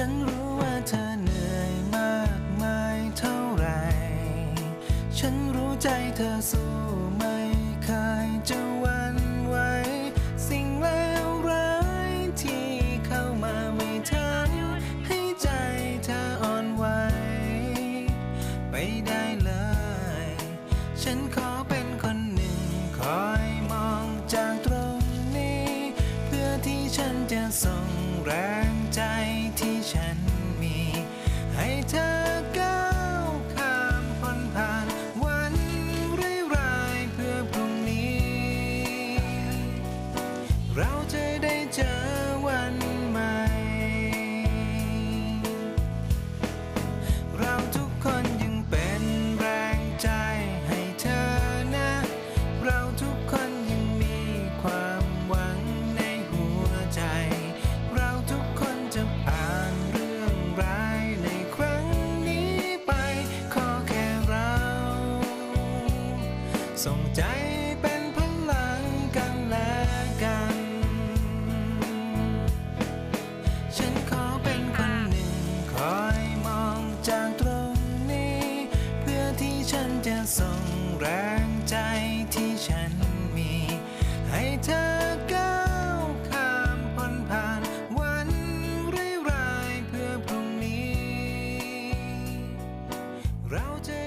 ฉันรู้ว่าเธอเหนื่อยมากมายเท่าไร ฉันรู้ใจเธอสู้ไม่เคยจะวันไหว สิ่งเลวร้ายที่เข้ามาไม่ทันให้ใจเธออ่อนไหว ไปได้เลย ฉันขอเป็นคนหนึ่งคอยมองจากตรงนี้ เพื่อที่ฉันจะส่งแรงใจที่ ส่งใจเป็นพลังกันและกัน ฉันขอเป็นคนหนึ่ง คอยมองจากตรงนี้ เพื่อที่ฉันจะส่งแรงใจที่ฉันมี ให้เธอก้าวข้ามพ้นผ่านวันร้ายเพื่อพรุ่งนี้ เราจะ